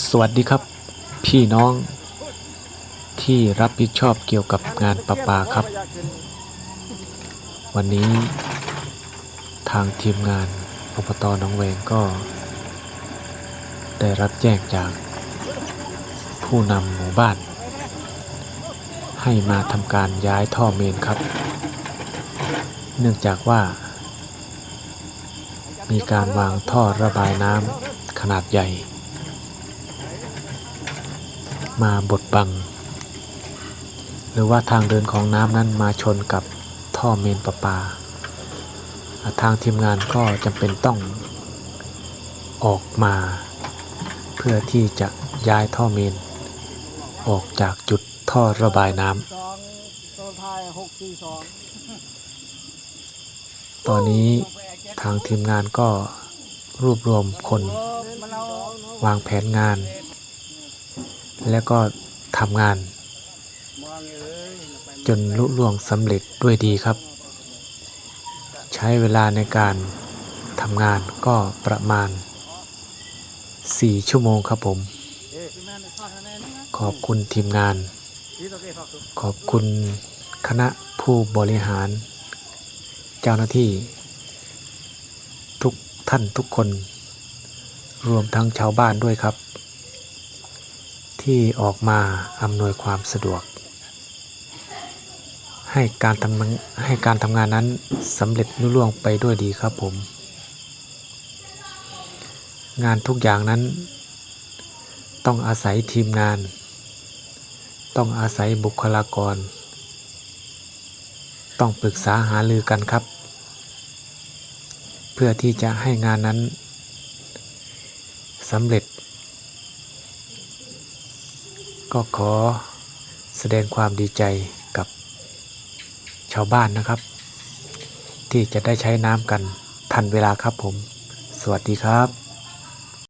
สวัสดีครับ พี่น้องที่รับผิดชอบเกี่ยวกับงานประปาครับ วันนี้ทางทีมงานอบตหนองแวงก็ ได้รับแจ้งจากผู้นำหมู่บ้าน ให้มาทำการย้ายท่อเมนครับ เนื่องจากว่า มีการวางท่อระบายน้ำขนาดใหญ่ มาบดบัง หรือว่าทางเดินของน้ำนั้นมาชนกับท่อเมนประปาอ่าทางทีมงานก็จำเป็นต้องออกมา เพื่อที่จะย้ายท่อเมน ออกจากจุดท่อระบายน้ำตอนนี้ทางทีมงานก็รวบรวมคนวางแผนงาน แล้วก็ทำงาน จนลุล่วงสำเร็จด้วยดีครับ ใช้เวลาในการทำงานก็ประมาณ 4 ชั่วโมงครับผม ขอบคุณทีมงาน ขอบคุณคณะผู้บริหาร เจ้าหน้าที่ ทุกท่านทุกคน รวมทั้งชาวบ้านด้วยครับ ที่ออกมาอำนวยความสะดวก ให้การทำให้การทำงานนั้นสำเร็จลุล่วงไปด้วยดีครับผม งานทุกอย่างนั้น ต้องอาศัยทีมงาน ต้องอาศัยบุคลากร ต้องปรึกษาหารือกันครับ เพื่อที่จะให้งานนั้นสำเร็จ ก็ขอแสดงความดีใจกับชาวบ้านนะครับ ที่จะได้ใช้น้ำกันทันเวลาครับผม สวัสดีครับ